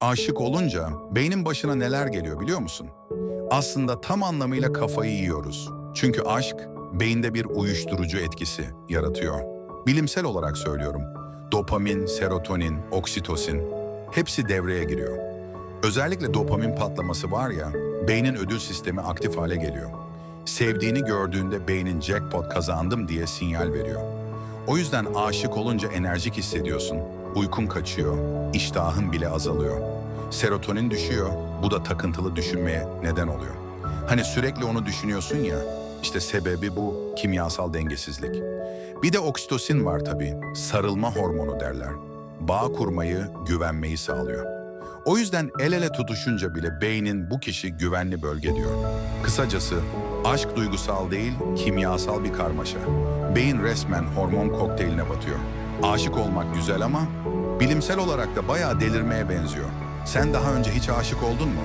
Aşık olunca beynin başına neler geliyor biliyor musun? Aslında tam anlamıyla kafayı yiyoruz. Çünkü aşk beyinde bir uyuşturucu etkisi yaratıyor. Bilimsel olarak söylüyorum. Dopamin, serotonin, oksitosin hepsi devreye giriyor. Özellikle dopamin patlaması var ya, beynin ödül sistemi aktif hale geliyor. Sevdiğini gördüğünde beynin jackpot kazandım diye sinyal veriyor. O yüzden aşık olunca enerjik hissediyorsun, uykun kaçıyor, iştahın bile azalıyor. Serotonin düşüyor, bu da takıntılı düşünmeye neden oluyor. Hani sürekli onu düşünüyorsun ya, işte sebebi bu kimyasal dengesizlik. Bir de oksitosin var tabii, sarılma hormonu derler. Bağ kurmayı, güvenmeyi sağlıyor. O yüzden el ele tutuşunca bile beynin bu kişi güvenli bölge diyor. Kısacası aşk duygusal değil, kimyasal bir karmaşa. Beyin resmen hormon kokteyline batıyor. Aşık olmak güzel ama bilimsel olarak da bayağı delirmeye benziyor. Sen daha önce hiç aşık oldun mu?